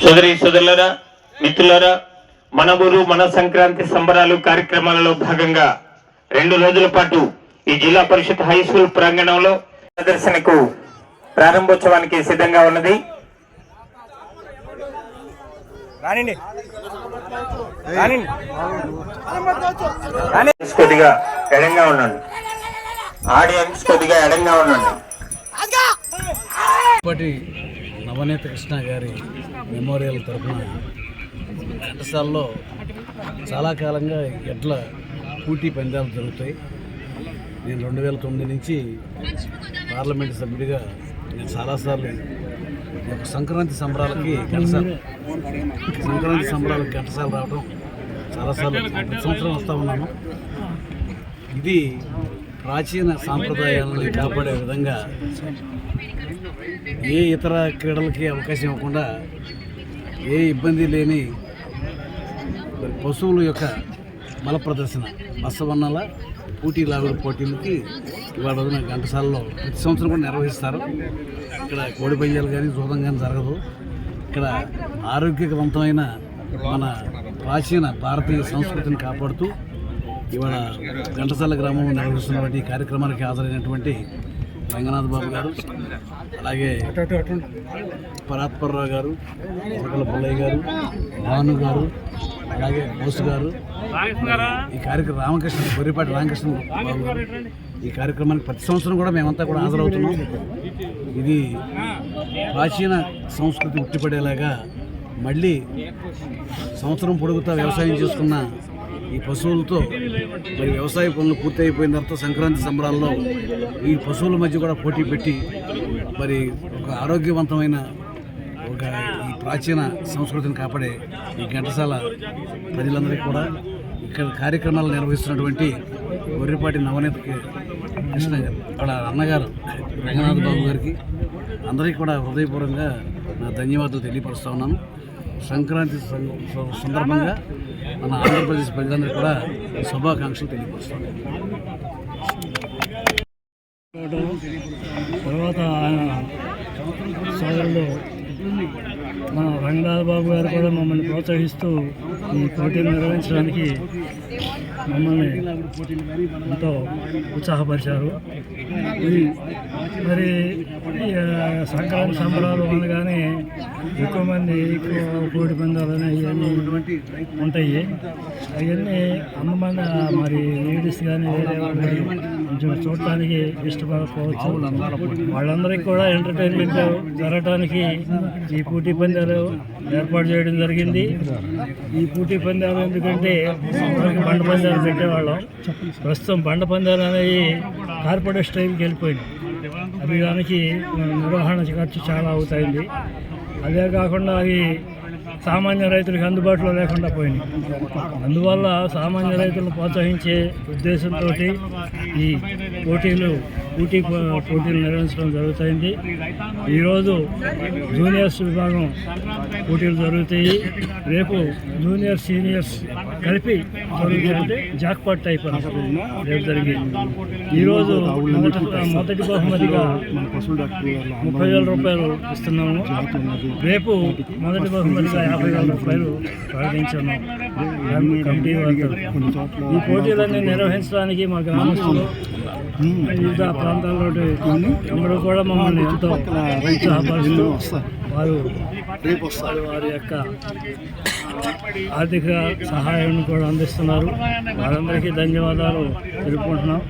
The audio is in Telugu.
సోదరి సోదరులరా మిత్రులరా మన ఊరు మన సంక్రాంతి సంబరాలు కార్యక్రమాలలో భాగంగా రెండు రోజుల పాటు ఈ జిల్లా పరిషత్ హై స్కూల్ ప్రాంగణంలో ప్రదర్శనకు ప్రారంభోత్సవానికి సిద్ధంగా ఉన్నది. కొద్దిగా ఎడంగా ఉండండి. ఆడియన్స్ కొద్దిగా ఎడంగా ఉండండి. ఇప్పటి నవనీత కృష్ణ గారి మెమోరియల్ తరఫున ఘంటసాలలో చాలా కాలంగా ఎడ్ల పోటీ పందాలు జరుగుతాయి. నేను రెండు వేల తొమ్మిది నుంచి పార్లమెంట్ సభ్యుడిగా నేను చాలాసార్లు ఈ సంక్రాంతి సంబరాలకి ఘంటసాల సంక్రాంతి సంబరాలకి ఘంటసాల రావడం చాలాసార్లు సంవత్సరం వస్తూ ఉన్నాను. ఇది ప్రాచీన సాంప్రదాయాలను కాపాడే విధంగా ఏ ఇతర క్రీడలకి అవకాశం ఇవ్వకుండా ఏ ఇబ్బంది లేని పశువుల యొక్క మల ప్రదర్శన. బసవన్నల పోటీ లాగుడు పోటీలకి ఇవాళ రోజున ఘంటసాలలో ప్రతి సంవత్సరం కూడా నిర్వహిస్తారు. ఇక్కడ కోడి పందాలు కానీ జూదం కానీ జరగదు. ఇక్కడ ఆరోగ్యవంతమైన మన ప్రాచీన భారతీయ సంస్కృతిని కాపాడుతూ ఇవాళ ఘంటసాల గ్రామంలో నిర్వహిస్తున్నటువంటి కార్యక్రమానికి హాజరైనటువంటి రంగనాథ్ బాబు గారు అలాగే పరాత్పర్రావు గారు ఉరకల పుల్లయ్య గారు భాను గారు అలాగే బోసు గారు ఈ కార్యక్రమం రామకృష్ణ గొరిపాటి రామకృష్ణ బాబు గారు. ఈ కార్యక్రమానికి ప్రతి సంవత్సరం కూడా మేమంతా కూడా హాజరవుతున్నాం. ఇది ప్రాచీన సంస్కృతి ఉట్టిపడేలాగా మళ్ళీ సంవత్సరం పొడుగుతా వ్యవసాయం చేసుకున్న ఈ పశువులతో మరి వ్యవసాయ పనులు పూర్తి అయిపోయిన తర్వాత సంక్రాంతి సంబరాల్లో ఈ పశువుల మధ్య కూడా పోటీ పెట్టి మరి ఒక ఆరోగ్యవంతమైన ఒక ఈ ప్రాచీన సంస్కృతిని కాపాడే ఈ ఘంటసాల ప్రజలందరికీ కూడా ఇక్కడ కార్యక్రమాలు నిర్వహిస్తున్నటువంటి గొర్రెపాటి నవనీత కృష్ణ వాళ్ళ అన్నగారు రంగనాథ్ బాబు గారికి అందరికీ కూడా హృదయపూర్వకంగా నా ధన్యవాదాలు తెలియపరుస్తూ ఉన్నాను. సంక్రాంతి సందర్భంగా మన ఆంధ్రప్రదేశ్ ప్రజలందరికీ కూడా శుభాకాంక్షలు తెలియపరుస్తాను. తర్వాత ఆయన సోదరులు మన రంగనాథ్ బాబు గారు కూడా మమ్మల్ని ప్రోత్సహిస్తూ ఈ పోటీలు నిర్వహించడానికి మమ్మల్ని ఎంతో ఉత్సాహపరిచారు. మరి సంక్రాంతి సంబరాలు ఉండగానే ఎక్కువ మంది ఎక్కువ కోడి పందాలు ఇవన్నీ ఉంటాయి. అవన్నీ అమ్మమన్న మరి లేడీస్ కానీ వేరే వాళ్ళు కొంచెం చూడటానికి ఇష్టపడకపోవచ్చు. వాళ్ళందరికీ కూడా ఎంటర్టైన్మెంట్ జరగటానికి ఈ పోటీ పందాలు ఏర్పాటు చేయడం జరిగింది. ఈ పోటీ పందాలు ఎందుకంటే మనకి బండ పందాలు పెట్టేవాళ్ళం. ప్రస్తుతం బండ పందాలు అనేవి కార్పొరేట్ స్టైల్కి వెళ్ళిపోయింది అవి దానికి నిర్వహణ ఖర్చు చాలా అవుతాయింది. అదే కాకుండా అవి సామాన్య రైతులకు అందుబాటులో లేకుండా పోయినాయి. అందువల్ల సామాన్య రైతులను ప్రోత్సహించే ఉద్దేశంతో ఈ పోటీలు పోటీ పో- పోటీలు నిర్వహించడం జరుగుతుంది. ఈరోజు జూనియర్స్ విభాగం పోటీలు జరుగుతాయి. రేపు జూనియర్ సీనియర్స్ కలిపి జరుగుతుంటే జాక్పాట్ టైప్ రేపు జరిగింది. ఈరోజు మొదటి మొదటి బహుమతిగా ముప్పై వేల రూపాయలు ఇస్తున్నాము. రేపు మొదటి బహుమతి బహుమతిగా యాభై వేల రూపాయలు ప్రకటించాము. కమిటీ వారు ఈ పోటీలన్నీ నిర్వహించడానికి మా గ్రామస్తులు వివిధ ప్రాంతాల్లో అందరూ కూడా మమ్మల్ని ఎంతో ఉత్సాహపరుస్తూ వారు వారి యొక్క ఆర్థిక సహాయాన్ని కూడా అందిస్తున్నారు. వారందరికీ ధన్యవాదాలు తెలుపుకుంటున్నాం.